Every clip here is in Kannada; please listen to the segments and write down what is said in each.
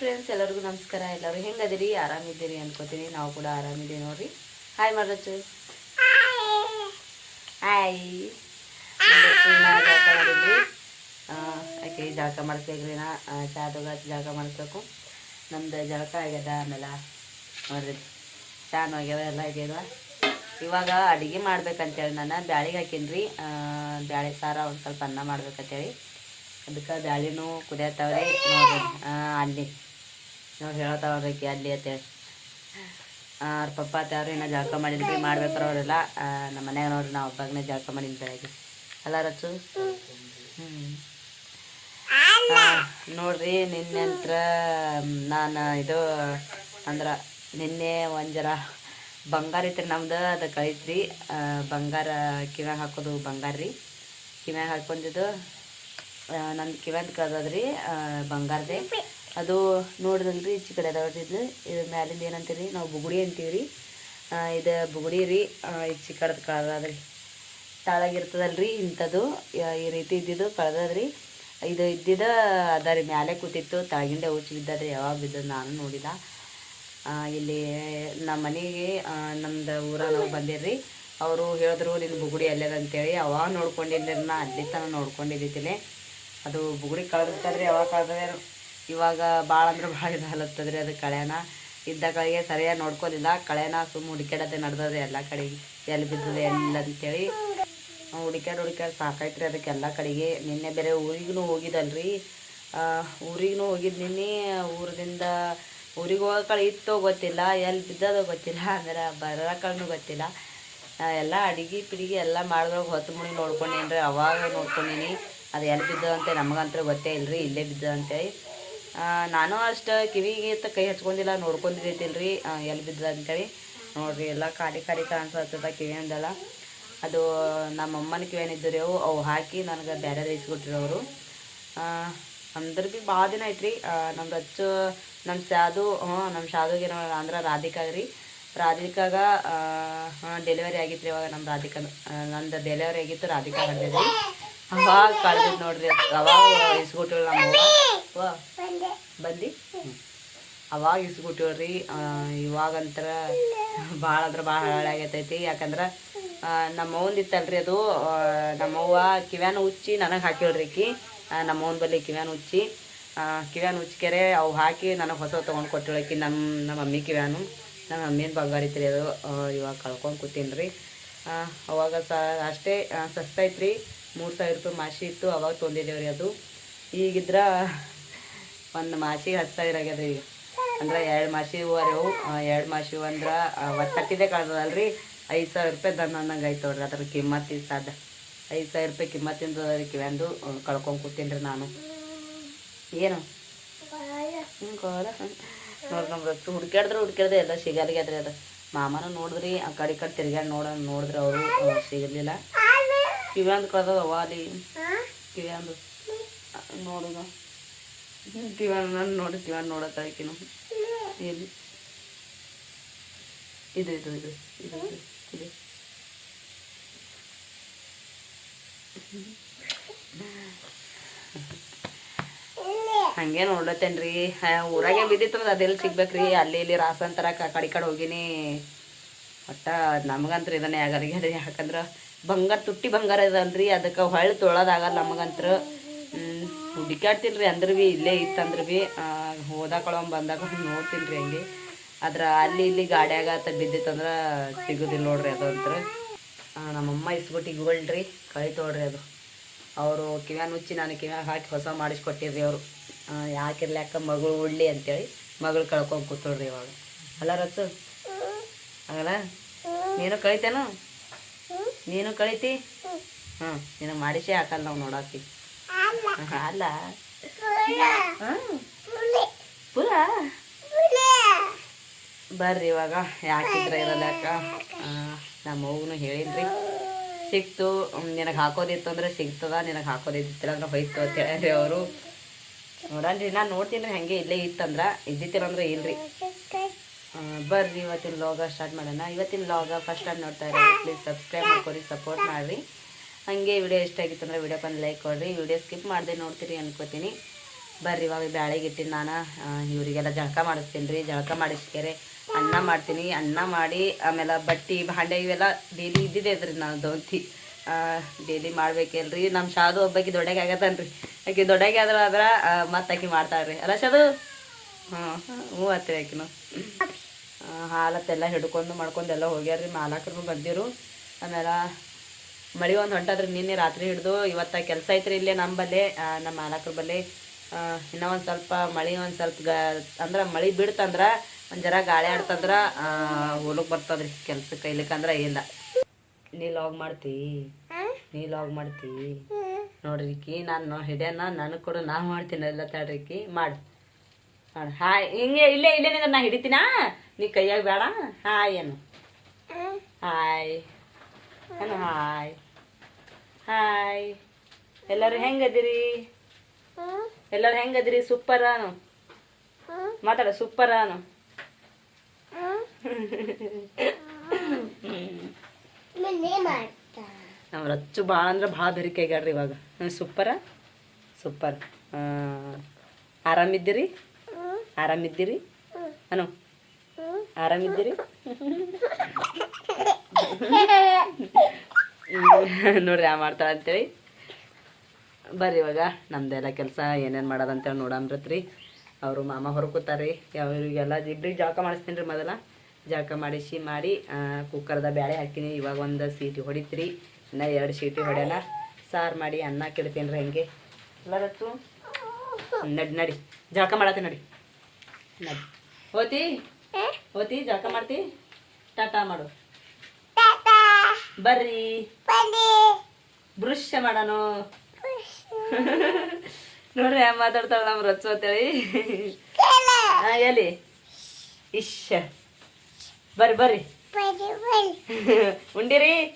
ಫ್ರೆಂಡ್ಸ್ ಎಲ್ಲರಿಗೂ ನಮಸ್ಕಾರ. ಎಲ್ಲರೂ ಹೆಂಗದಿರಿ? ಆರಾಮಿದ್ದೀರಿ ಅನ್ಕೋತೀನಿ. ನಾವು ಕೂಡ ಆರಾಮಿದ್ದೀವಿ ನೋಡ್ರಿ. ಹಾಯ್ ಮಾಡಚ್ಚು ಹಾಯ್ ಆ, ಆಕೆ ಜಳಕ ಮಾಡಿಸ್ಬೇಕ್ರಿ ನಾ. ಚಾದಾಗ ಜಳಕ ಮಾಡಿಸ್ಬೇಕು. ನಮ್ದು ಜಳಕ ಆಗ್ಯದ ಆಮೇಲೆ ನೋಡ್ರಿ. ಚಾನು ಆಗ್ಯದ ಎಲ್ಲ ಆಗ್ಯದ ಇವಾಗ ಅಡುಗೆ ಮಾಡ್ಬೇಕಂತೇಳಿ ನಾನು. ಬ್ಯಾಳಿಗೆ ಹಾಕೀನಿ ಬ್ಯಾಳೆ ಸಾರ ಒಂದು ಸ್ವಲ್ಪ ಅನ್ನ ಮಾಡ್ಬೇಕಂತೇಳಿ. ಅದಕ್ಕೆ ಬ್ಯಾಳಿನೂ ಕುದಿಯತ್ತವ್ರಿ ನೋಡ್ರಿ. ಆ, ಅಲ್ಲಿ ನೋಡಿ ಹೇಳ್ತಾ ಆಕಿ ಅಲ್ಲಿ ಅಂತೇಳಿ ಅವ್ರ ಪಪ್ಪ ಅತ್ತವ್ರು ಇನ್ನೂ ಜಳಕ ಮಾಡಿದ್ರಿ ಮಾಡ್ಬೇಕಾರ ಅವರೆಲ್ಲ. ನಮ್ಮ ಮನ್ಯಾಗ ನೋಡ್ರಿ ನಾವು ಒಬ್ಬಾಗನೇ ಜಳಕ ಮಾಡಿದ್ ಬೆಳಗ್ಗೆ ಅಲ್ಲ ರಚು ಹ್ಞೂ ನೋಡ್ರಿ ನಿನ್ನೆ ಅಂತರ ನಾನು ಇದು ಅಂದ್ರೆ ನಿನ್ನೆ ಒಂದು ಜರ ಬಂಗಾರ ಐತ್ರಿ ನಮ್ದು ಅದು ಕಳಿತ್ರಿ. ಬಂಗಾರ ಕಿವ್ಯಾಗ ಹಾಕೋದು ಬಂಗಾರ ರೀ. ಕಿವ್ಯಾಗ ಹಾಕೊಂಡಿದ್ದು ನನ್ನ ಕಿವ್ಯಾಂತ ಕಳ್ದದ್ರಿ ಬಂಗಾರದೆ. ಅದು ನೋಡಿದಲ್ರಿ ಈಚೆ ಕಡೆ ಅದಾವ್ರಿ ಇದು. ಇದು ಮ್ಯಾಲಿಂದ ಏನಂತೀರಿ, ನಾವು ಬುಗುಡಿ ಅಂತೀವಿ ರೀ ಇದು ಬುಗುಡಿ ರೀ ಈಚೆ ಕಡದ ಕಳ್ದದ್ರಿ ತಾಳಾಗಿರ್ತದಲ್ರಿ ಇಂಥದ್ದು. ಈ ರೀತಿ ಇದ್ದಿದ್ದು ಕಳ್ದದ್ರಿ. ಇದು ಇದ್ದಿದ್ದ ಅದ ರೀ, ಮ್ಯಾಲೆ ಕೂತಿತ್ತು. ತಾಗಿಂಡೆ ಉಚ್ಚಿ ಬಿದ್ದದ್ರಿ, ಯಾವಾಗ ಬಿದ್ದದ ನಾನು ನೋಡಿದ ಇಲ್ಲಿ ನಮ್ಮ ಮನೆಗೆ ನಮ್ದು ಊರ ನಾವು ಬಂದಿರ್ರಿ. ಅವರು ಹೇಳಿದ್ರು ನಿನ್ನ ಬುಗುಡಿ ಅಲ್ಲದ ಅಂತೇಳಿ. ಅವಾಗ ನೋಡ್ಕೊಂಡಿದ್ರಿ ನಾ ಅಲ್ಲಿ ತನಕ ನೋಡ್ಕೊಂಡಿದ್ದೀನಿ ಅದು ಬುಗುಡಿ ಕಳೆದಿರ್ತದ್ರಿ ಯಾವಾಗ ಕಳೆದ್ರೆ ಇವಾಗ ಭಾಳ ಅಂದ್ರೆ ಭಾಳ ಇದು ಹಲತ್ತದ್ರಿ ಅದು ಕಳೆನ. ಇದ್ದ ಕಳೆಗೆ ಸರಿಯಾಗಿ ನೋಡ್ಕೋದಿಲ್ಲ ಕಳೆನ ಸುಮ್ಮ ಹುಡುಕ್ಯಾಡತ್ತೆ ನಡ್ದದೆ ಎಲ್ಲ ಕಡೆಗೆ ಎಲ್ಲಿ ಬಿದ್ದದೆ ಎಲ್ಲ ಅಂತೇಳಿ. ಹುಡುಕ್ಯಾಡ್ ಹುಡುಕ್ಯಾಡ್ ಸಾಕಾಯ್ತ್ರಿ ಅದಕ್ಕೆ ಎಲ್ಲ ಕಡೆಗೆ. ನಿನ್ನೆ ಬೇರೆ ಊರಿಗೂ ಹೋಗಿದ್ದಲ್ರಿ. ಊರಿಗೂ ಹೋಗಿದ್ದು ನಿನ್ನೆ ಊರದಿಂದ ಊರಿಗೆ ಹೋಗೋ ಕಳೆ ಇತ್ತೋ ಗೊತ್ತಿಲ್ಲ. ಎಲ್ಲಿ ಬಿದ್ದದೋ ಗೊತ್ತಿಲ್ಲ. ಅಂದ್ರೆ ಬರೋ ಗೊತ್ತಿಲ್ಲ. ಎಲ್ಲ ಅಡಿಗೆ ಪಿಡಿಗೆ ಎಲ್ಲ ಮಾಡಿದ್ರಾಗ ಹೊತ್ತು ಮುಡಿ ನೋಡ್ಕೊಂಡೇನ್ರಿ. ಅವಾಗ ನೋಡ್ಕೊಂಡೀನಿ. ಅದು ಎಲ್ಲಿ ಬಿದ್ದದಂತೆ ನಮಗಂತೂ ಗೊತ್ತೇ ಇಲ್ಲರಿ ಇಲ್ಲೇ ಬಿದ್ದದ ಅಂತೇಳಿ ಆ, ನಾನು ಅಷ್ಟು ಕಿವಿಗೆ ಇತ್ತು ಕೈ ಹಚ್ಕೊಂಡಿಲ್ಲ ನೋಡ್ಕೊಂಡಿದ್ದೈತಿಲ್ರಿ ಎಲ್ಲಿ ಬಿದ್ದದ ಅಂತೇಳಿ. ನೋಡ್ರಿ, ಎಲ್ಲ ಖಾಲಿ ಖಾಲಿ ಕಾಣಿಸ್ತದ ಅಂದಲ್ಲ ಅದು ನಮ್ಮ ಅಮ್ಮನ ಕಿವೇನಿದ್ದು ರೀ ಅವು ಅವು ಹಾಕಿ ನನಗೆ ಬೇರೆ ಇಸ್ಕೊಟ್ರಿ ಅವರು. ಅಂದ್ರೆ ಭೀ ಭಾಳ ದಿನ ಐತ್ರಿ. ನಮ್ಮ ಅಚ್ಚು ನಮ್ಮ ಶಾದು ಹ್ಞೂ ನಮ್ಮ ಶಾದುಗೆ ಅಂದ್ರೆ ರಾಧಿಕಾಗ ರೀ. ರಾಧಿಕಾಗ ಡೆಲಿವರಿ ಆಗಿತ್ತು ರೀ ಇವಾಗ ನಮ್ಮ ರಾಧಿಕಾ ನಂದು ಡೆಲಿವರಿ ಆಗಿತ್ತು, ರಾಧಿಕಾ ಹಡ್ದಿದ್ರಿ ಅವಾಗ ನೋಡ್ರಿ. ಅವಾಗ ಇಸ್ಕೊಟ್ಟಿಳು ನಮ್ಮ ಬಂದು? ಅವಾಗ ಇಸ್ಬಿಟ್ಟಿವ್ರಿ ಇವಾಗಂತರ ಭಾಳ ಅಂದ್ರೆ ಭಾಳ ಹಾಳಾಗೈತೈತಿ ಯಾಕಂದ್ರೆ ನಮ್ಮವಂದಿತ್ತಲ್ರಿ ಅದು ನಮ್ಮವ್ವ ಕಿವ್ಯಾನ ಉಚ್ಚಿ ನನಗೆ ಹಾಕಿಳ್ರಿ ಆಕಿ ನಮ್ಮ ಅವ್ವನ ಬಲ್ಲಿ ಕಿವ್ಯಾನ ಉಚ್ಚಿ. ಕಿವ್ಯಾನ ಉಚ್ಚಿಕೆರೆ ಅವು ಹಾಕಿ ನನಗೆ ಹೊಸ ತೊಗೊಂಡು ಕೊಟ್ಟಿಳಕಿ ನಮ್ಮ ನಮ್ಮ ಮಮ್ಮಿ ಕಿವ್ಯಾನು. ನಮ್ಮ ಮಮ್ಮಿನ ಬಂಗಾರ ಐತ್ರಿ ಅದು ಇವಾಗ ಕಳ್ಕೊಂಡು ಕೂತೀನಿ ರೀ ಅವಾಗ ಸ, ಅಷ್ಟೇ ಸಸ್ತೈತ್ರಿ ಮೂರು ಸಾವಿರ ರೂಪಾಯಿ ಮಾಸಿ ಇತ್ತು, ಅವಾಗ ತೊಂದಿದ್ದೇವ್ರಿ ಅದು. ಈಗಿದ್ರ ಒಂದು ಮಾಸಿಗೆ ಹತ್ತು ಸಾವಿರ ಆಗ್ಯದ ಈಗ. ಅಂದ್ರೆ ಎರಡು ಮಾಸಿ ಅವು. ಎರಡು ಮಾಸಿ ಅಂದ್ರೆ ಒತ್ತಟ್ಟಿದೆ ಕಳ್ದದಲ್ರಿ ಐದು ಸಾವಿರ ರೂಪಾಯಿ ಅನ್ನಂಗೆ ಆಯ್ತು ನೋಡ್ರಿ ಅದ್ರ ಕಿಮ್ಮತ್ತಿ ಸಾದ ಐದು ಸಾವಿರ ರೂಪಾಯಿ ಕಿಮ್ಮತ್ತಿಂದ ಕಿವ್ಯಾಂದು ಕಳ್ಕೊಂಡು ಕೂತೀನಿ ರೀ ನಾನು. ಏನು? ಹ್ಞೂ ಕೋಲ ಹುಡ್ಕ್ಯಾಡಿದ್ರೆ ಹುಡ್ಕ್ಯಾಡ್ದೆ ಎಲ್ಲ ಸಿಗಲ್ಗ್ಯಾದ್ರಿ ಅದು. ಮಾಮನ ನೋಡಿದ್ರಿ, ಆ ಕಡೆ ಈ ಕಡೆ ತಿರ್ಗ್ಯಾಂಡ್ ನೋಡ ನೋಡಿದ್ರೆ ಅವರು ಸಿಗಲಿಲ್ಲ. ಕಿವ್ಯಾಂದು ಕಳ್ದದ ಅಲ್ಲಿ ಕಿವ್ಯಾಂದು ನೋಡುದ. ಕಿವ್ಯಾನ್ ನಾನು ನೋಡಿ ತಿವಂದು ನೋಡತ್ತ ಆಕಿನ ಎಲ್ಲಿ ಇದು ಇದು ಇದು ಇದು ಇದು, ಹಂಗೆ ನೋಡತ್ತೇನ್ರಿ ಊರಾಗೆ ಬಿದ್ದಿತ್ತದ ಅದೆಲ್ಲಿ ಸಿಗ್ಬೇಕ್ರಿ. ಅಲ್ಲಿ ಇಲ್ಲಿ ರಾಸ ಅಂತಾರ ಕ- ಕಡೆ ಕಡೆ ಹೋಗಿನಿ. ಒಟ್ಟ ನಮಗಂತ್ರ ಇದನ್ನೇ ಆಗಲ್ಲ ರೀ ಯಾಕಂದ್ರೆ ಬಂಗಾರ ತುಟ್ಟಿ ಬಂಗಾರ ಇದಲ್ರಿ ಅದಕ್ಕೆ ಹೊಳ್ಳಿ ತೊಳೋದಾಗಲ್ಲ ನಮಗಂತ್ರ. ಹುಡುಕಾಡ್ತೀನಿ ರೀ ಅಂದ್ರೆ ಭೀ ಇಲ್ಲೇ ಇತ್ತಂದ್ರೆ ಭೀ ಹೋದಾಕೊಳಂ ಬಂದಾಗ ನೋಡ್ತೀನಿ ರೀ ಹಂಗೆ. ಆದ್ರೆ ಅಲ್ಲಿ ಇಲ್ಲಿ ಗಾಡ್ಯಾಗ ತ ಬಿದ್ದಿತ್ತಂದ್ರೆ ಸಿಗೋದಿಲ್ಲ ನೋಡ್ರಿ ಅದು ಅಂತ್ರ. ಆ, ನಮ್ಮಮ್ಮ ಇಸ್ಬಿಟ್ಟು ಇಗೊಳ್ರಿ ಕೈ ತೊಗೊಳ್ರಿ ಅದು. ಅವರು ಕಿವ್ಯಾನ ಉಚ್ಚಿ ನಾನು ಕಿವ್ಯಾಗ ಹಾಕಿ ಹೊಸ ಮಾಡಿಸ್ಕೊಟ್ಟಿರ್ರಿ ಅವರು. ಯಾಕಿರ್ಲ್ಯಾಕ ಮಗಳು ಉಳ್ಳಿ ಅಂತೇಳಿ ಮಗಳು ಕಳ್ಕೊಂಡು ಕೂತಳ್ರಿ ಇವಾಗ. ಅಲ್ಲ ರಸು ಆಗಲ್ಲ? ನೀನು ಕಳಿತೇನು ನೀನು ಕಳಿತಿ? ಹ್ಞೂ ನೀನು ಮಾಡಿಸೇ ಹಾಕಲ್ಲ ನಾವು ನೋಡಾಕಿ. ಅಲ್ಲ. ಪುರ ಬರ್ರಿ ಇವಾಗ ಯಾಕಿದ್ರೆ ಇರಲ್ಲ ಅಕ್ಕ? ನಮ್ಮ ಅವ್ನು ಹೇಳಿದ್ರಿ. ಸಿಕ್ತು ನಿನಗೆ ಹಾಕೋದಿತ್ತು ಅಂದ್ರೆ ಸಿಗ್ತದ ನಿನಗೆ ಹಾಕೋದಿತ್ತಿಲ್ಲ ಅಂದ್ರೆ ಹೋಯ್ತು ಅಂತ ಹೇಳಿ ಅವರು. ನೋಡನ್ರಿ ನಾನು ನೋಡ್ತೀನಿ ರೀ ಹಂಗೆ ಇಲ್ಲೇ ಇತ್ತಂದ್ರೆ ಇದ್ದಿತ್ತಿಲ್ಲ ಅಂದ್ರೆ ಇಲ್ರಿ. ಬರ್ರಿ, ಇವತ್ತಿನ ಲಾಗ ಸ್ಟಾರ್ಟ್ ಮಾಡೋಣ. ಇವತ್ತಿನ ಲಾಗ ಫಸ್ಟ್ ಟೈಮ್ ನೋಡ್ತಾ ಇರೋದು ಪ್ಲೀಸ್ ಸಬ್ಸ್ಕ್ರೈಬ್ ಮಾಡ್ಕೊರಿ ಸಪೋರ್ಟ್ ಮಾಡಿರಿ. ಹಾಗೆ ವಿಡಿಯೋ ಇಷ್ಟ ಆಗಿತ್ತು ಅಂದರೆ ವಿಡಿಯೋಕ್ಕೆ ಒಂದು ಲೈಕ್ ಕೊಡ್ರಿ. ವಿಡಿಯೋ ಸ್ಕಿಪ್ ಮಾಡದೆ ನೋಡ್ತೀರಿ ಅನ್ಕೋತೀನಿ. ಬರ್ರಿ, ಇವಾಗ ಬ್ಯಾಳೆಗೆ ಇಟ್ಟಿನಿ ನಾನು. ಇವರಿಗೆಲ್ಲ ಜಳಕ ಮಾಡಿಸ್ತೀನಿ ರೀ. ಜಳಕ ಮಾಡಿಸ್ಕೆರೆ ಅನ್ನ ಮಾಡ್ತೀನಿ. ಅನ್ನ ಮಾಡಿ, ಆಮೇಲೆ ಬಟ್ಟಿ, ಭಾಂಡೆ ಇವೆಲ್ಲ ಡೈಲಿ ಇದ್ದಿದೆ ಇದ್ರಿ ನಾನು ದೋಂತಿ. ಡೈಲಿ ಮಾಡ್ಬೇಕಲ್ರಿ. ನಮ್ಮ ಶಾದು ಒಬ್ಬಾಕಿ ದೊಡ್ಡಗೆ ಆಗತ್ತನ್ರಿ. ಆಕೆ ದೊಡ್ಡಗೆ ಆದ್ರೆ ಆದ್ರೆ ಮತ್ತಾಕಿ ಮಾಡ್ತಾರೆ ಮಾಡ್ತಾಳ್ರಿ. ಅಲ್ಲ ಶಾದು? ಹಾಂ ಹ್ಞೂ ಹತ್ತಿರ ಆಕಿನ ಹಾಲತ್ತೆಲ್ಲ ಹಿಡ್ಕೊಂಡು ಮಾಡ್ಕೊಂಡು ಎಲ್ಲ ಹೋಗ್ಯಾರ್ರಿ ಮಾಲಕರು ಬಂದಿರು. ಆಮೇಲೆ ಮಳೆ ಒಂದು ಹೊಂಟಾದ್ರೆ ನಿನ್ನೆ ರಾತ್ರಿ ಹಿಡ್ದು, ಇವತ್ತ ಕೆಲಸ ಐತ್ರಿ ಇಲ್ಲೇ ನಮ್ಮ ಬಲ್ಲೆ ನಮ್ಮ ಮಾಲಕರ ಬಲ್ಲಿ. ಇನ್ನೂ ಒಂದು ಸ್ವಲ್ಪ ಮಳೆ ಒಂದು ಸ್ವಲ್ಪ ಗ, ಅಂದ್ರೆ ಮಳೆ ಬಿಡ್ತಂದ್ರೆ, ಒಂದು ಜರ ಗಾಳಿ ಆಡ್ತಂದ್ರೆ ಹೊಲಕ್ಕೆ ಬರ್ತದ್ರಿ ಕೆಲ್ಸಕ್ಕೆ ಇಲ್ಲಕ್ಕಂದ್ರೆ ಇಲ್ಲ. ನೀ ಲಾಗ್ ಮಾಡ್ತಿ, ನೀ ಲಾಗ್ ಮಾಡ್ತಿ. ನೋಡ್ರಿ ಈಕಿ, ನಾನು ಹಿಡಿಯನ್ನ ನನಗೆ ಕೊಡು, ನಾ ಮಾಡ್ತೀನಿ ಎಲ್ಲ ತಡ್ರಿಕಿ ಮಾಡಿ. ಹಾಯ್ ಹಿಂಗೆ ಇಲ್ಲೇ ಇಲ್ಲೇ ನಿಂದ್ರೆ ನಾ ಹಿಡಿತೀನಾ? ನೀ ಕೈಯಾಗ ಬೇಡ ಹಾಯ್ ಏನು ಹಾಯ್. ಏನು ಹಾಯ್. ಹಾಯ್. ಎಲ್ಲರೂ ಹೆಂಗದಿರಿ? ಎಲ್ಲರೂ ಹೆಂಗದಿರಿ? ಸೂಪರ್ ಅನು ಮಾತಾಡ ಸೂಪರ್ ಅನು ನಮ್ಮ ರಚ್ಚು ಭಾಳ ಅಂದ್ರೆ ಭಾಳ ಬೆರಿಕೆ ಆಗ್ಯಾಡ್ರಿ ಇವಾಗ. ಸೂಪರ? ಸೂಪರ್. ಆರಾಮಿದ್ದೀರಿ? ಆರಾಮಿದ್ದೀರಿ? ಅನು ಆರಾಮಿದ್ದೀರಿ? ನೋಡ್ರಿ ಯಾ ಮಾಡ್ತಾಳ ಅಂತೇಳಿ. ಬರ್ರಿ ಇವಾಗ ನಮ್ದೆಲ್ಲ ಕೆಲಸ ಏನೇನು ಮಾಡೋದಂತೇಳಿ ನೋಡಾಮ್ರತ್ರಿ ಅವರು ಮಾಮ ಹೊರಕೋತಾರೆ ಅವರಿಗೆಲ್ಲ ಇಬ್ಬರಿಗೆ ಜಳಕ ಮಾಡಿಸ್ತೀನಿ ರೀ ಮೊದಲ. ಜಳಕ ಮಾಡಿಸಿ ಮಾಡಿ ಕುಕ್ಕರ್ದ ಬ್ಯಾಳೆ ಹಾಕಿನಿ ಇವಾಗ ಒಂದು ಸೀಟಿ ಹೊಡಿತ್ರಿ. ಇನ್ನು ಎರಡು ಸೀಟಿ ಹೊಡೆಯಲ್ಲ ಸಾರು ಮಾಡಿ ಅನ್ನ ಕೆಡ್ತೀನಿ ರೀ ಹಂಗೆ. ಎಲ್ಲರತ್ತು? ನಡಿ ನಡಿ. ಜಳಕ ಮಾಡತ್ತೆ ನಡಿ. ನಡಿ ಹೋತಿ? ಹೋತಿ ಜಳಕ ಮಾಡ್ತಿ? ಟಾಟಾ ಮಾಡು. ಬರ್ರಿ. ಬೃಶ್ಯ ಮಾಡೋಣ ನೋಡ್ರಿ ಮಾತಾಡ್ತಾಳ ನಮ್ಮ ರಚ್ಚು ಅಂತೇಳಿ. ಎಲ್ಲಿ ಇಶ್ ಬರ್ರಿ ಬರ್ರಿ. ಉಂಡಿರಿ.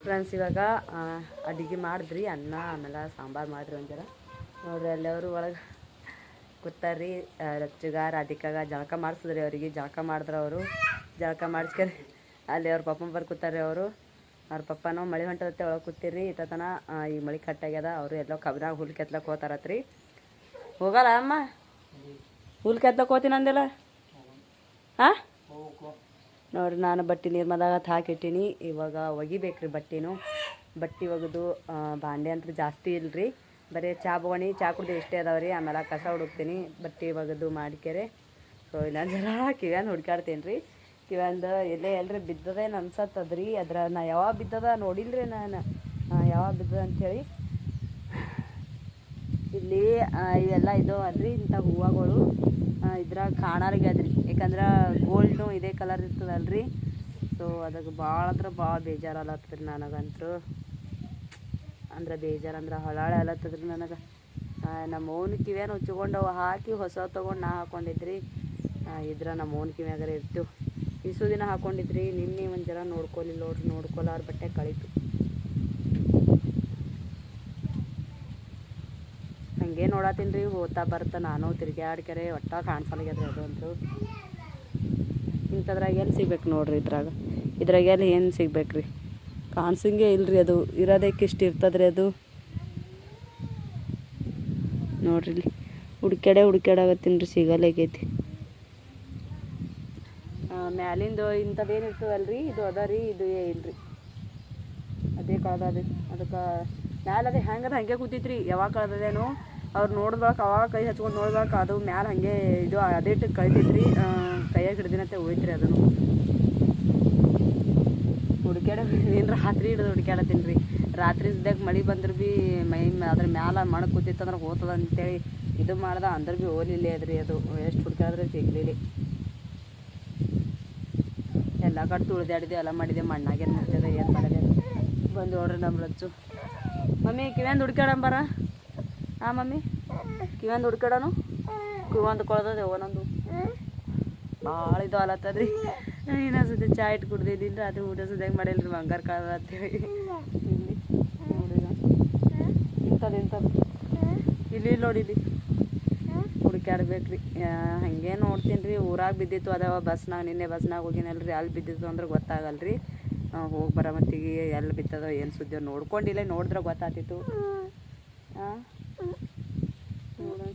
ಫ್ರೆಂಡ್ಸ್ ಇವಾಗ ಅಡಿಗೆ ಮಾಡಿದ್ರಿ ಅನ್ನ ಆಮೇಲೆ ಸಾಂಬಾರು ಮಾಡಿರಿ ಒಂಥರ. ನೋಡ್ರಿ ಅಲ್ಲವರು ಒಳಗೆ ಕೂತಾರ್ರಿ ರೀ ರಚ್ಚುಗ ರಾಧಿಕಾಗ ಜಳಕ ಮಾಡಿಸಿದ್ರಿ ಅವರಿಗೆ. ಜಳಕ ಮಾಡಿದ್ರು ಅವರು, ಜಳಕ ಮಾಡಿಸ್ಕರಿ ಅಲ್ಲಿ ಅವ್ರ ಪಪ್ಪನ ಬರ್ ಕೂತಾರ್ರಿ ಅವರು. ಅವ್ರ ಪಪ್ಪನೂ ಮಳೆ ಹೊಂಟದತ್ತೆ, ಒಳಗೆ ಕೂತಿರ್ರಿ. ಇತ್ತತನ ಈ ಮಳೆ ಕಟ್ಟಾಗ್ಯದ ಅವರು ಎಲ್ಲೋ ಕಬ್ಬಿನಾಗ ಹುಲ್ ಕೆತ್ಲಕ್ಕೆ ಹೋತಾರತ್ರಿ. ಹೋಗಲ್ಲ ಅಮ್ಮ? ಹುಲ್ ಕೆತ್ಲಕ್ಕೆ ಹೋತೀನಿ ಅಂದಿಲ್ಲ? ಹಾಂ ನೋಡ್ರಿ, ನಾನು ಬಟ್ಟೆ ನೀರ್ಮದಾಗ ಹಾಕಿಟ್ಟಿನಿ ಇವಾಗ ಒಗಿಬೇಕ್ರಿ ಬಟ್ಟೆನೂ. ಬಟ್ಟೆ ಒಗೆದು ಬಾಂಡೆ ಅಂತ ಜಾಸ್ತಿ ಇಲ್ರಿ. ಬರೀ ಚಾ ಬೊಗಣಿ ಚಾ ಕುಡ್ದು ಇಷ್ಟೇ ರೀ ಆಮೇಲೆ ಕಸ ಹುಡುಕ್ತೀನಿ. ಬಟ್ಟೆ ಒಗೆದು ಮಾಡಿಕೆರೆ. ಸೊ ಇಲ್ಲ ಜರ ಕಿವ್ಯಾನ್ ಹುಡ್ಕಾಡ್ತೀನಿ ರೀ ಕಿವ್ಯಾಂದು ಎಲ್ಲೇ ಎಲ್ಲರೂ ಬಿದ್ದದೇನು ಅನ್ಸತ್ತದ್ರಿ ಅದ್ರ ನಾ ಯಾವಾಗ ಬಿದ್ದದ ನೋಡಿಲ್ರಿ ನಾನು. ಯಾವಾಗ ಬಿದ್ದದ ಅಂಥೇಳಿ ಇಲ್ಲಿ ಇವೆಲ್ಲ ಇದು ಅಲ್ರಿ ಇಂಥ ಹೂವುಗಳು. ಇದ್ರಾಗ ಕಾಣಾರಿಗ್ಯದ್ರಿ ಯಾಕಂದ್ರೆ ಗೋಲ್ಡು ಇದೇ ಕಲರ್ ಇರ್ತದಲ್ರಿ. ಸೊ ಅದಕ್ಕೆ ಭಾಳ ಅಂದ್ರೆ ಭಾಳ ಬೇಜಾರಲ್ಲತ್ರಿ ನನಗಂತೂ ಅಂದ್ರೆ ಬೇಜಾರು, ಅಂದ್ರೆ ಹೊಳಾಳೆ ಅಲತ್ತದ್ರಿ ನನಗೆ. ನಮ್ಮ ಓನ್ ಕಿವ್ಯಾನ ಅವು ಹಾಕಿ ಹೊಸ ತೊಗೊಂಡು ನಾ ಹಾಕೊಂಡಿದ್ರಿ. ಇದ್ರ ನಮ್ಮ ಓನ್ ಕಿವ್ಯಾಗರ ಇರ್ತೀವಿ. ಇಸು ದಿನ ಹಾಕೊಂಡಿದ್ರಿ, ನಿನ್ನೆ ಒಂದು ಜನ ನೋಡ್ಕೊಲಿಲ್ಲ ನೋಡ್ರಿ, ನೋಡ್ಕೊಲಾರ ಬಟ್ಟೆ ಕಳೀತು. ಹಂಗೆ ನೋಡತ್ತೀನಿ ರೀ ಬರ್ತ ಬರ್ತಾ ನಾನು ತಿರ್ಗ್ಯಾಡ್ಕೆರೆ, ಒಟ್ಟ ಕಾಣಿಸಲ್ಗ್ಯದ್ರಿ ಅದು ಅಂತೂ. ಇಂಥದ್ರಾಗ ಏನು ಸಿಗ್ಬೇಕು ನೋಡ್ರಿ ಇದ್ರಾಗ. ಇದ್ರಾಗ ಎಲ್ಲಿ ಏನು ಸಿಗ್ಬೇಕು ರೀ ಕಾಣಿಸಂಗೆ ಇಲ್ರಿ ಅದು. ಇರೋದಕ್ಕೆ ಇಷ್ಟು ಇರ್ತದ್ರಿ ಅದು. ನೋಡ್ರಿ ಹುಡ್ಕ್ಯಾಡೆ ಹುಡ್ಕ್ಯಾಡಾಗತ್ತೀನಿ ರೀ ಮ್ಯಾಲಿಂದ ಮ್ಯಾಲಿಂದು ಇಂಥದ್ದೇನು ಇರ್ತದಲ್ರಿ? ಇದು ಅದ ರೀ, ಇದು ಇಲ್ರಿ. ಅದೇ ಕಳ್ದದೆ ಅದಕ್ಕೆ ಮ್ಯಾಲೆ ಅದೇ ಹೆಂಗದ ಹಂಗೆ ಕೂತೈತ್ರಿ. ಯಾವಾಗ ಕಳ್ದದೇನು. ಅವ್ರು ನೋಡ್ಬೇಕು ಅವಾಗ ಕೈ ಹಚ್ಕೊಂಡು ನೋಡ್ಬೇಕು ಅದು ಮ್ಯಾಲೆ ಹಂಗೆ ಇದು ಅದೇ ಕಳಿತೈತ್ರಿ ಕೈಯಾಗ ಹಿಡ್ದಿನತ್ತೆ ಹೋಯ್ತ್ರಿ ಅದನ್ನು. ಹುಡ್ಕ್ಯಾಡ ಏನು ರಾತ್ರಿ ಹಿಡಿದು ಹುಡುಕ್ಯಾಡತ್ತೀನಿ ರೀ. ರಾತ್ರಿ ಇದ್ದಾಗ ಮಳೆ ಬಂದ್ರೆ ಭೀ ಮೈ ಅದ್ರ ಮ್ಯಾಲ ಮಣ್ಣು ಕೂತಿತ್ತು ಅಂದ್ರೆ ಹೋತದ ಅಂತೇಳಿ ಇದು ಮಾಡ್ದೆ ಅಂದ್ರೆ ಭೀ ಓಲಿಲ್ಲ ಅದ್ರಿ ಅದು. ಎಷ್ಟು ಹುಡ್ಕ್ಯಾಡಿದ್ರೆ ಸಿಗ್ಲಿಲ್ಲ ಎಲ್ಲ ಕಡೆ ತುಳಿದಾಡಿದೆ, ಎಲ್ಲ ಮಾಡಿದೆ, ಮಣ್ಣಾಗೇನು ಮಾಡ್ತಿದೆ ಏನು ಮಾಡಿದೆ. ಬಂದು ನೋಡ್ರಿ ನಮ್ಮ ರಚ್ಚು ಮಮ್ಮಿ, ಕಿವ್ಯಾಂದು ಹುಡ್ಕ್ಯಾಡಂಬಾರ ಹಾಂ ಮಮ್ಮಿ, ಕಿವ್ಯಾಂದು ಹುಡ್ಕ್ಯಾಡನು? ಕಿವಂದು ಕೊಳ್ದದೆ, ಒಂದೊಂದು. ಭಾಳ ಇದು ಆಲತ್ತದ್ರಿ ಇನ್ನೊಂದು ಸತಿ ಚಾ ಇಟ್ಟು ಕುಡ್ದಿದ್ದೀನಿ ಅದು ಊಟ ಸದ್ಯಾಗ ರೀ ಬಂಗಾರ ಕಳ್ದ ಅಂತೇಳಿ ಇಂಥದ್ದು ಇಂಥದ್ದು ಇಲ್ಲಿ ಇಲ್ಲಿ ನೋಡಿ ಇಲ್ಲಿ. ಹುಡುಕ್ಯಾಡ್ಬೇಕ್ರಿ. ಹಾಗೆ ನೋಡ್ತೀನಿ ರೀ ಊರಾಗ ಬಿದ್ದಿತ್ತು ಅದಾವ ಬಸ್ನಾಗ ನಿನ್ನೆ ಬಸ್ನಾಗ ಹೋಗಿನಲ್ರಿ. ಅಲ್ಲಿ ಬಿದ್ದಿತ್ತು ಅಂದ್ರೆ ಗೊತ್ತಾಗಲ್ರಿ. ಹೋಗಿ ಬರೋ ಮತ್ತಿಗೆ ಎಲ್ಲಿ ಬಿತ್ತದೋ ಏನು ಸುದ್ದಿ ನೋಡ್ಕೊಂಡಿಲ್ಲ. ನೋಡಿದ್ರೆ ಗೊತ್ತಾತಿತ್ತು ಹಾಂ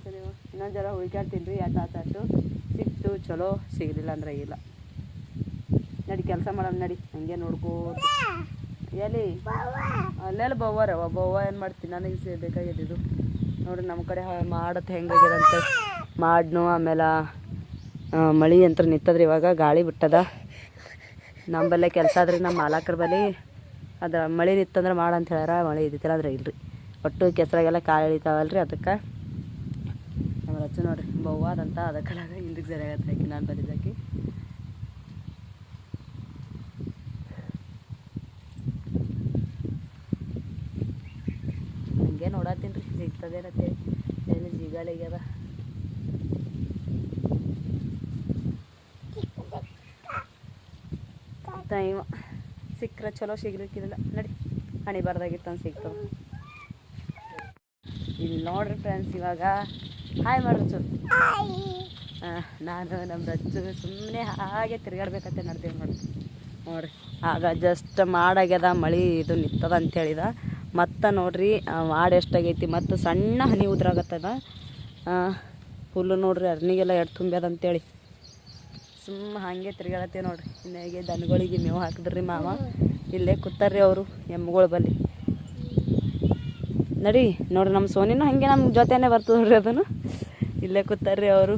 ಸರಿ ಇನ್ನೊಂದು ಜರ ಹುಡುಕಾಡ್ತೀನಿ ರೀ ಯಾಕೆ ಆಟಾಟು ಸಿಕ್ತು ಚಲೋ ಸಿಗಲಿಲ್ಲ ಅಂದ್ರೆ ಇಲ್ಲ. ನಡಿ ಕೆಲಸ ಮಾಡೋಣ ನಡಿ ಹಂಗೆ ನೋಡ್ಕೋ. ಎಲ್ಲಿ? ಅಲ್ಲೆಲ್ಲ ಬವ್ವಾರ ಬವ್ವ ಏನು ಮಾಡ್ತೀನಿ ನನಗೆ ಬೇಕಾಗಿದ್ದು ನೋಡ್ರಿ ನಮ್ಮ ಕಡೆ ಮಾಡತ್ ಹೆಂಗಾಗ್ಯದಂತೆ. ಮಾಡ್ನು ಆಮೇಲೆ ಮಳಿ ಅಂತ ನಿಂತದ್ರಿ ಇವಾಗ ಗಾಳಿ ಬಿಟ್ಟದ. ನಮ್ಮಲ್ಲೇ ಕೆಲಸ ಆದ್ರಿ ನಮ್ಮ ಮಾಲಕರ ಬಳಿ. ಅದು ಮಳೆ ನಿತ್ತಂದ್ರೆ ಮಾಡ ಅಂತ ಹೇಳ್ಯಾರ ಮಳೆ ಇದ್ದಿತ್ತಿಲ್ಲ ಅಂದ್ರೆ ಇಲ್ರಿ. ಒಟ್ಟು ಕೆಸರಾಗೆಲ್ಲ ಕಾಳು ಇಳಿತಾವಲ್ರಿ ಅದಕ್ಕೆ. ನಮ್ಮ ರಚ್ಚು ನೋಡ್ರಿ ಬವ್ವಾದಂತ ಅದಕ್ಕೆ ಹಿಂದಕ್ಕೆ ಸರಿಯಾಗತ್ತೆ ಹಾಕಿ ನಾನು ಬಲಿದಾಕಿ ಹಂಗೆ ನೋಡತ್ತೀನಿ ಏನು ಜಿಗಾಲಿಗ್ಯದ ಟೈಮ್ ಸಿಕ್ಕರೆ ಚಲೋ ಸಿಗ್ಲಿಕ್ಕಿಲ್ಲ ನಡಿ, ಹಣಿ ಬರ್ದಾಗಿತ್ತು ಅಂತ ಸಿಗ್ತವೆ ಇಲ್ಲಿ ನೋಡ್ರಿ ಫ್ರೆಂಡ್ಸ್ ಇವಾಗ. ಹಾಯ್ ಮಾಡ್ರಿ ಚಲೋ ನಾನು ನಮ್ಮ ರಜ್ಜು ಸುಮ್ಮನೆ ಹಾಗೆ ತಿರ್ಗಾಡ್ಬೇಕಂತ ನಡ್ದೇವು ನೋಡ್ರಿ. ನೋಡ್ರಿ, ಆಗ ಜಸ್ಟ್ ಮಾಡಾಗ್ಯದ ಮಳೆ ಇದು ನಿತ್ತದ ಅಂತ ಹೇಳಿದ. ಮತ್ತು ನೋಡ್ರಿ ಆಡು ಎಷ್ಟಾಗೈತಿ, ಮತ್ತು ಸಣ್ಣ ಹನಿ ಉದ್ರಾಗತ್ತದ. ಹುಲ್ಲು ನೋಡ್ರಿ ಅರ್ನಿಗೆಲ್ಲ ಎಡ್ ತುಂಬ್ಯದ ಅಂತೇಳಿ ಸುಮ್ಮ ಹಾಗೆ ತಿರ್ಗಾಡತ್ತೇವೆ ನೋಡ್ರಿ. ಇನ್ನೇಗೆ ದನಗಳಿಗೆ ಮೇವು ಹಾಕಿದ್ರಿ ಮಾವ. ಇಲ್ಲೇ ಕೂತಾರ್ರಿ ಅವರು, ಎಮ್ಮಗಳು ಬಲ್ಲಿ. ನಡಿ, ನೋಡ್ರಿ ನಮ್ಮ ಸೋನಿನೂ ಹಾಗೆ ನಮ್ಮ ಜೊತೆನೇ ಬರ್ತದೆ ನೋಡ್ರಿ ಅದನ್ನು. ಇಲ್ಲೇ ಕೂತಾರ್ರಿ ಅವರು.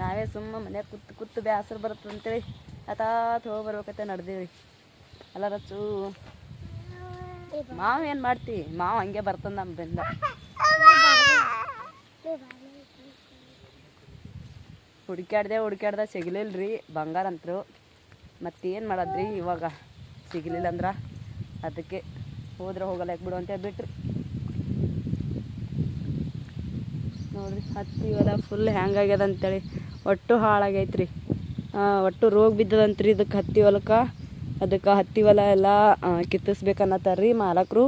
ನಾವೇ ಸುಮ್ಮ ಮನ್ಯಾಗ ಕೂತು ಕೂತು ಬೇಸರ ಬರುತ್ತೆ ಅಂತೇಳಿ ಹತಾತ್ ಹೋಗಿ ಬರ್ಬೇಕಂತ ನಡ್ದೀವಿ ಅಲ್ಲ ರಚ್ಚು ಮಾವ ಏನು ಮಾಡ್ತಿ? ಮಾವ ಹಂಗೆ ಬರ್ತಂದ ನಮ್ಮ ಬೆಂದ ಹುಡ್ಕ್ಯಾಡ್ದೆ ಹುಡ್ಕ್ಯಾಡ್ದೆ ಸಿಗ್ಲಿಲ್ರಿ, ಬಂಗಾರ ಅಂತರು. ಮತ್ತೇನು ಮಾಡದ್ರಿ ಇವಾಗ? ಸಿಗ್ಲಿಲ್ಲ ಅಂದ್ರೆ ಅದಕ್ಕೆ ಹೋದ್ರೆ ಹೋಗಲ್ಲ ಬಿಡು ಅಂತ ಬಿಟ್ರಿ ನೋಡ್ರಿ, ಹತ್ತಿ ಹೊಲ ಫುಲ್ ಹ್ಯಾಂಗ್ ಅಂತೇಳಿ. ಒಟ್ಟು ಹಾಳಾಗೈತ್ರಿ. ಒಟ್ಟು ರೋಗ ಬಿದ್ದದಂತ್ರಿ ಇದಕ್ಕೆ ಹತ್ತಿ ಹೊಲಕ್ಕೆ. ಅದಕ್ಕೆ ಹತ್ತಿ ಹೊಲ ಎಲ್ಲ ಕಿತ್ತಿಸ್ಬೇಕನ್ನತ್ತಾರ ರೀ ಮಾಲಕರು.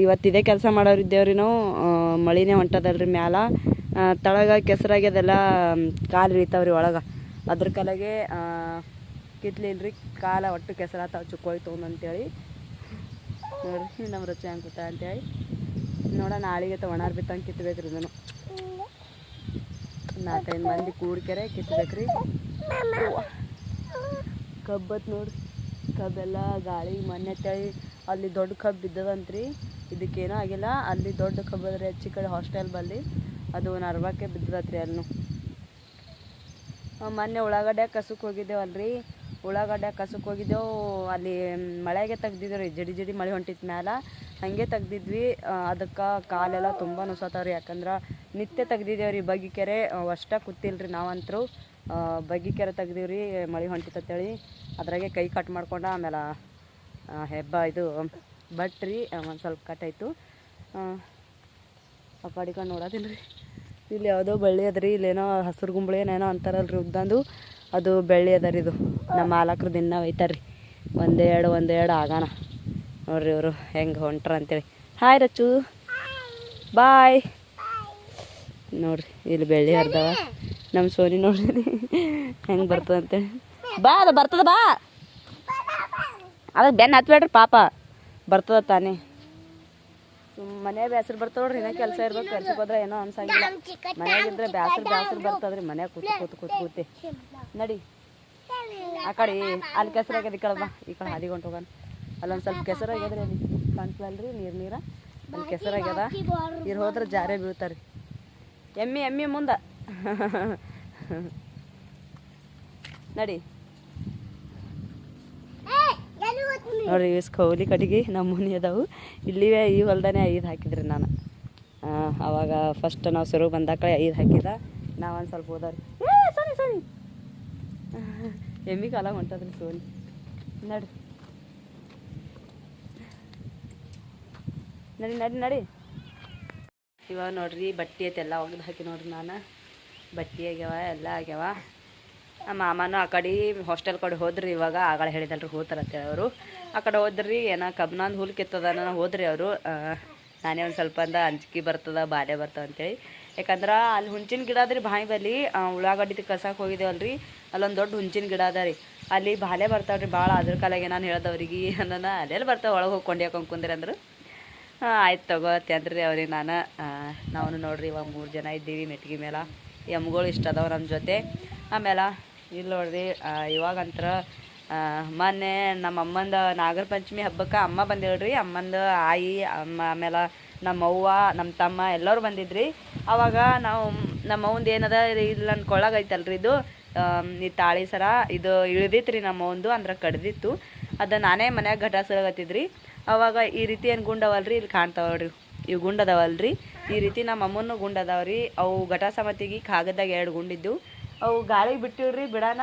ಇವತ್ತು ಇದೇ ಕೆಲಸ ಮಾಡೋರಿದ್ದೇವ್ರಿ ನಾವು. ಆ, ಮಳಿನೇ ಹೊಂಟದಲ್ರಿ ಮ್ಯಾಲ. ತಳಗ ಕೆಸರಾಗ್ಯದೆಲ್ಲ ಕಾಲು ಇಳಿತಾವ್ರಿ ಒಳಗೆ. ಅದ್ರ ಕಲೆಗೆ ಕಿತ್ಲಿಲ್ರಿ ಕಾಲ ಒಟ್ಟು ಕೆಸರಾತಾವ ಚುಕ್ಕೋಯ್ತು ಅಂತೇಳಿ. ನೋಡ್ರಿ ನಮ್ಮ ರುಚಿ ಅಂಕುತ ಕೂತ ಅಂತೇಳಿ. ನೋಡ ನಾಳಿಗೆ ಒಣಾರ್ ಬಿತ್ತಂಗೆ ಕಿತ್ಬೇಕ್ರಿ ಇದನ್ನು. ನಾಲ್ಕೈದು ಮಂದಿ ಕೂಡ್ಕೆರೆ ಕಿತ್ಬೇಕ್ರಿ. ಕಬ್ಬತ್ ನೋಡ್ರಿ. ಕಬ್ಬೆಲ್ಲ ಗಾಳಿ ಮೊನ್ನೆ ತಳಿ ಅಲ್ಲಿ ದೊಡ್ಡ ಕಬ್ಬು ಬಿದ್ದದಂತ್ರಿ. ಇದಕ್ಕೇನೂ ಆಗಿಲ್ಲ. ಅಲ್ಲಿ ದೊಡ್ಡ ಕಬ್ಬು ಅದ್ರಿ ಹೆಚ್ಚಿ ಕಡೆ ಹಾಸ್ಟೆಲ್ ಬಲ್ಲಿ ಅದು ನರ್ವಕ್ಕೆ ಬಿದ್ದದತ್ರಿ ಅಲ್ಲೂ ಮೊನ್ನೆ ಉಳ್ಳಾಗಡ್ಡೆ ಕಸಕ್ಕೆ ಹೋಗಿದ್ದೇವಲ್ರಿ. ಉಳ್ಳಾಗಡ್ಡೆ ಕಸಕ್ಕೆ ಹೋಗಿದ್ದೆವು. ಅಲ್ಲಿ ಮಳೆಗೆ ತೆಗ್ದಿದ್ರಿ ರೀ ಜಡಿ ಜಡಿ ಮಳೆ ಹೊಂಟಿತ್ತು ಮ್ಯಾಲ. ಹಾಗೆ ತೆಗ್ದಿದ್ವಿ. ಅದಕ್ಕೆ ಕಾಲೆಲ್ಲ ತುಂಬ ನುಸತಾವ್ರಿ ಯಾಕಂದ್ರೆ ನಿತ್ಯ ತೆಗ್ದಿದ್ದೇವ್ರಿ. ರೀ ಬಗ್ಗಿಕೆರೆ ಅಷ್ಟ ಕೂತಿಲ್ರಿ ನಾವಂತರೂ. ಬಗ್ಗಿಕೆರೆ ತೆಗ್ದೀವಿ ರೀ ಮಳೆ ಹೊಂಟಿತ್ತಂತೇಳಿ ಅದ್ರಾಗೆ ಕೈ ಕಟ್ ಮಾಡ್ಕೊಂಡು ಆಮೇಲೆ ಆ, ಹೆಬ್ಬ ಇದು ಬಟ್ರಿ ಒಂದು ಸ್ವಲ್ಪ ಕಟ್ಟಾಯಿತು ಆ ಕಡೆ ಕಡೆ ನೋಡೋದಿಲ್ಲ ರೀ ಇಲ್ಲಿ ಯಾವುದೋ ಬಳ್ಳಿ ಅದ ರೀ ಇಲ್ಲೇನೋ ಹಸಿರು ಗುಂಬಳಿ ಏನೇನೋ ಅಂತಾರಲ್ರಿ ಉದ್ದಂದು ಅದು ಬೆಳ್ಳಿ ಅದ ರೀ ಇದು. ನಮ್ಮ ಮಾಲಕರು ದಿನ ಒಯ್ತಾರೆ ರೀ ಒಂದೆರಡು ಒಂದೆರಡು ಆಗೋಣ ನೋಡ್ರಿ ಇವರು ಹೆಂಗೆ ಹೊಂಟ್ರ ಅಂತೇಳಿ. ಹಾಯ್ ರಚ್ಚು. ಬಾಯ್ ನೋಡ್ರಿ ಇಲ್ಲಿ ಬೆಳ್ಳಿ ಹರಿದವ. ನಮ್ಮ ಸೋನಿ ನೋಡ್ರಿ. ಹೆಂಗೆ ಬರ್ತದ ಅಂತೇಳಿ ಬಾ, ಅದು ಬರ್ತದ, ಬಾ. ಅದಕ್ಕೆ ಬೆನ್ನು ಹತ್ಬೇಡ್ರಿ, ಪಾಪ. ಬರ್ತದ ತಾನೇ. ಮನೆ ಬೇಸರ ನೋಡ್ರಿ, ಇನ್ನೂ ಕೆಲಸ ಇರ್ಬೇಕು ಕೆಲ್ಸಕ್ಕೆ ಹೋದ್ರೆ ಏನೋ ಅನ್ಸಂಗಿಲ್ಲ. ಮನೆಯಾಗಿದ್ರೆ ಬೇಸರ ಬೇಸರ ಬರ್ತದ್ರಿ ಮನೆ ಕೂತು ಕೂತು ಕೂತು, ಕೂತಿ. ನಡಿ. ಆ ಕಡೆ ಅಲ್ಲಿ ಕೆಸರಾಗ್ಯದ ಈ ಕಡೆ ಬಾ, ಈ ಕಡೆ ಹಾದಿಗೆ ಹೋಗೋಣ ಅಲ್ಲೊಂದು ಸ್ವಲ್ಪ ಕೆಸರಾಗ್ಯದ್ರಿ ಅಲ್ಲಿ. ಕಾಣ್ತಲ್ರಿ ನೀರು, ನೀರ? ಅಲ್ಲಿ ಕೆಸರಾಗ್ಯದ ಇರ್ ಹೋದ್ರೆ ಜಾರೇ ಬೀಳ್ತಾರ್ರಿ ಎಮ್ಮಿ ಎಮ್ಮಿ ಮುಂದೆ. ನಡಿ. ನೋಡ್ರಿ ಇಸ್ ಕೌಲಿ ಕಡೆಗೆ ನಮ್ಮ ಮನೆ ಅದಾವು. ಇಲ್ಲಿವೇ ಈ ಹೊಲ್ದಾನೆ ಐದು ಹಾಕಿದ್ರಿ ನಾನು. ಅವಾಗ ಫಸ್ಟ್ ನಾವು ಸರು ಬಂದಾಕ ಐದು ಹಾಕಿದ. ನಾವೊಂದು ಸ್ವಲ್ಪ ಹೋದವ್ರಿ ಏ ಎಮ್ಮಿ ಕಾಲ ಹೊಂಟದ್ರಿ ಸೋನಿ ನಡಿ. ನಡಿ ನಡಿ ನಡಿ. ಇವಾಗ ನೋಡ್ರಿ ಬಟ್ಟೆ ಐತೆಲ್ಲ ಒಗ್ದು ಹಾಕಿ ನೋಡ್ರಿ ನಾನು. ಬಟ್ಟೆ ಆಗ್ಯಾವ, ಎಲ್ಲ ಆಗ್ಯಾವ. ಆ ಮಾಮನೂ ಆ ಕಡೆ ಹಾಸ್ಟೆಲ್ ಕಡೆ ಹೋದ್ರಿ, ಇವಾಗ ಆಗಳ ಹೇಳಿದಲ್ರಿ ಹೋತಾರಂತೇಳಿ ಅವರು. ಆ ಕಡೆ ಹೋದ್ರಿ, ಏನೋ ಕಬ್ನಂದು ಹುಲ್ ಕಿತ್ತದ ಹೋದ್ರಿ ಅವರು. ನಾನೇ ಒಂದು ಸ್ವಲ್ಪ ಅಂದ ಅಂಜಿಕೆ ಬರ್ತದ ಬಾಲೆ ಬರ್ತದ ಅಂತೇಳಿ. ಯಾಕಂದ್ರೆ ಅಲ್ಲಿ ಹುಂಚಿನ ಗಿಡ ಅದ್ರಿ ಬಾಯಿ ಬಲ್ಲಿ ಉಳ್ಳಾಗಡ್ಡಿ ಕಸಕ್ಕೆ ಹೋಗಿದ್ದೇವಲ್ರಿ ಅಲ್ಲೊಂದು ದೊಡ್ಡ ಹುಂಚಿನ ಗಿಡ ಅದ ರೀ. ಅಲ್ಲಿ ಬಾಲೆ ಬರ್ತಾವ್ರಿ ಭಾಳ ಅದ್ರ ಕಾಲಾಗೆ ನಾನು ಹೇಳ್ದವ್ರಿಗೆ ಅಂದನ ಅಲ್ಲೆಲ್ಲಿ ಬರ್ತಾವೆ, ಒಳಗೆ ಹೋಗಿ ಕುಂದ್ರಿ ಅಂದ್ರು. ಆಯ್ತು ತಗೋತೆ ಅಂದ್ರಿ ಅವ್ರಿಗೆ ನಾನು. ನಾವು ನೋಡ್ರಿ, ಇವಾಗ ಮೂರು ಜನ ಇದ್ದೀವಿ ಮೆಟ್ಗಿ ಮೇಲೆ. ಎಮ್ಗಳು ಇಷ್ಟ ಅದಾವೆ ನಮ್ಮ ಜೊತೆ. ಆಮೇಲೆ ಇಲ್ಲಿ ನೋಡ್ರಿ ಇವಾಗಂತ್ರ ಮೊನ್ನೆ ನಮ್ಮ ಅಮ್ಮಂದು ನಾಗರ ಪಂಚಮಿ ಹಬ್ಬಕ್ಕೆ ಅಮ್ಮ ಬಂದಿಳ್ರಿ ಅಮ್ಮಂದು ಆಯಿ, ಅಮ್ಮ ಆಮೇಲೆ ನಮ್ಮ ಅವ್ವ ನಮ್ಮ ತಮ್ಮ ಎಲ್ಲರೂ ಬಂದಿದ್ರಿ. ಅವಾಗ ನಾವು ನಮ್ಮ ಅವಂದು ಏನದ ಇಲ್ಲ ನನ್ನ ಇದು. ಈ ತಾಳಿ ಸರ ಇದು ಇಳ್ದಿತ್ತು ರೀ ನಮ್ಮ ಒಂದು ಅಂದ್ರೆ ಕಡ್ದಿತ್ತು. ಅದು ನಾನೇ ಮನ್ಯಾಗ ಘಟ ಅವಾಗ ಈ ರೀತಿ ಏನು ಗುಂಡವಲ್ರಿ ಇಲ್ಲಿ ಕಾಣ್ತಾವಲ್ರಿ. ಇವು ಗುಂಡದವಲ್ರಿ. ಈ ರೀತಿ ನಮ್ಮ ಅಮ್ಮನೂ ಗುಂಡದವ್ರಿ. ಅವು ಘಟ ಸಮತಿಗೆ ಕಾಗದಾಗ ಎರಡು ಗುಂಡಿದ್ದು. ಅವು ಗಾಳಿಗೆ ಬಿಟ್ಟಿವ್ರಿ, ಬಿಡಾನ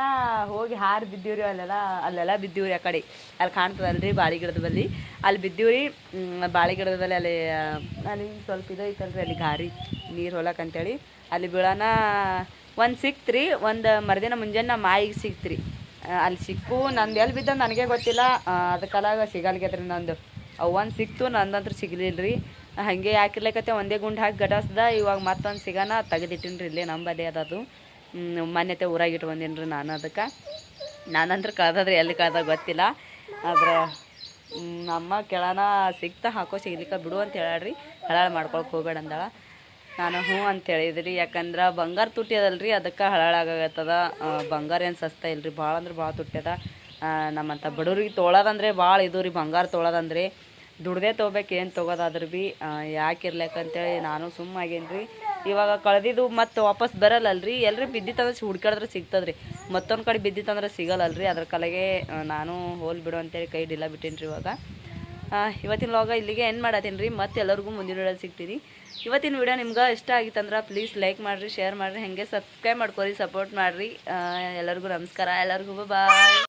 ಹೋಗಿ ಹಾರಿ ರೀ ಅಲ್ಲೆಲ್ಲ ಅಲ್ಲೆಲ್ಲ ಬಿದ್ದೀವ್ರಿ ಆ ಕಡೆ. ಅಲ್ಲಿ ಕಾಣ್ತದಲ್ರಿ ಬಾಳಿ ಗಿಡದ ಬಲ್ಲಿ ಅಲ್ಲಿ ಬಿದ್ದೀವಿ ರೀ ಬಾಳೆ ಗಿಡದ ಅಲ್ಲಿ ಅಲ್ಲಿ ಸ್ವಲ್ಪ ಇದೈತಲ್ರಿ ಅಲ್ಲಿ ಗಾರಿ, ನೀರು ಹೊಲಕ್ಕೆ ಅಂತೇಳಿ. ಅಲ್ಲಿ ಬಿಡಾನ ಒಂದು ಸಿಕ್ತ್ರಿ, ಒಂದು ಮರುದಿನ ಮುಂಜಾನೆ ಮಾಯಿಗೆ ಸಿಕ್ತ್ರಿ. ಅಲ್ಲಿ ಸಿಕ್ಕು, ನಂದು ಎಲ್ಲಿ ಬಿದ್ದ ನನಗೆ ಗೊತ್ತಿಲ್ಲ. ಅದಕ್ಕೆಲ್ಲ ಸಿಗಲ್ಗೆದ್ರಿ ನಂದು. ಅವು ಒಂದು ಸಿಕ್ತು ನಂದಂತೂ ಸಿಗಲಿಲ್ಲ ರೀ ಹಾಗೆ ಹಾಕಿರ್ಲಿಕತ್ತೆ ಒಂದೇ ಗುಂಡು ಹಾಕಿ ಗಟಾಸ್ದ, ಇವಾಗ ಮತ್ತೊಂದು ಸಿಗೋಣ ತೆಗೆದಿಟ್ಟಿನಿ ಇಲ್ಲೇ ನಂಬಲ್ಲಿ ಅದದು ಮಾನ್ಯತೆ ಊರಾಗ ಇಟ್ಕೊಂಡೀನಿ ರೀ ನಾನು ಅದಕ್ಕೆ. ನಾನಂದ್ರೆ ಕಳ್ದದ್ರಿ, ಎಲ್ಲಿ ಕಳ್ದ ಗೊತ್ತಿಲ್ಲ. ಆದ್ರೆ ನಮ್ಮ ಕೆಳನ ಸಿಗ್ತಾ ಹಾಕೋ ಸಿಗ್ಲಿಕ್ಕೆ ಬಿಡು ಅಂತ ಹೇಳಾಡ್ರಿ ಹಳಾಳು ಮಾಡ್ಕೊಳಕ್ಕೆ ಹೋಗಬೇಡ ಅಂದಾಳ. ನಾನು ಹ್ಞೂ ಅಂತ ಹೇಳಿದ್ರಿ. ಯಾಕಂದ್ರೆ ಬಂಗಾರ ತುಟ್ಟಿ ಅದಲ್ರಿ, ಅದಕ್ಕೆ ಹಳಾಳಾಗತ್ತದ ಬಂಗಾರ ಏನು ಸಸ್ತ ಇಲ್ರಿ. ಭಾಳ ಅಂದ್ರೆ ಭಾಳ ತುಟ್ಟಿ ಅದ. ನಮ್ಮಂಥ ಬಡವ್ರಿಗೆ ತೊಳೋದಂದ್ರೆ ಭಾಳ ಇದು ರೀ, ಬಂಗಾರ ತೊಳೋದಂದ್ರೆ. ದುಡ್ದೇ ತೊಗೋಬೇಕು, ಏನು ತೊಗೋದಾದ್ರೆ ಭೀ ಯಾಕೆ ಇರ್ಬೇಕಂತೇಳಿ ನಾನು ಸುಮ್ಮಾಗೇನಿ ರೀ ಇವಾಗ ಕಳೆದಿದ್ದು ಮತ್ತೆ ವಾಪಸ್ ಬರಲ್ಲಲ್ರಿ, ಎಲ್ರಿ ಬಿದ್ದಿತ್ತಂದ್ರೆ ಹುಡ್ಕಾಡಿದ್ರೆ ಸಿಗ್ತದ್ರಿ. ಮತ್ತೊಂದು ಕಡೆ ಬಿದ್ದಿತ್ತಂದ್ರೆ ಸಿಗಲ್ಲಲ್ರಿ, ಅದ್ರ ಕಲೆಗೆ ನಾನು ಹೋಲ್ ಬಿಡು ಅಂತೇಳಿ ಕೈ ಡಿಲ್ಲ ಬಿಟ್ಟೇನ್ರಿ ಇವಾಗ. ಇವತ್ತಿನ ಲಾಗ ಇಲ್ಲಿಗೆ ಏನು ಮಾಡತ್ತೀನಿ ರೀ ಮತ್ತೆ ಎಲ್ಲರಿಗೂ ಮುಂದಿನ ವಿಡಿಯೋದಲ್ಲಿ ಸಿಗ್ತೀನಿ. ಇವತ್ತಿನ ವಿಡಿಯೋ ನಿಮ್ಗೆ ಇಷ್ಟ ಆಗಿತ್ತಂದ್ರೆ ಪ್ಲೀಸ್ ಲೈಕ್ ಮಾಡಿರಿ ಶೇರ್ ಮಾಡಿರಿ, ಹಾಗೆ ಸಬ್ಸ್ಕ್ರೈಬ್ ಮಾಡ್ಕೊರಿ ಸಪೋರ್ಟ್ ಮಾಡಿರಿ. ಎಲ್ಲರಿಗೂ ನಮಸ್ಕಾರ, ಎಲ್ಲರಿಗೂ ಬಾಯ್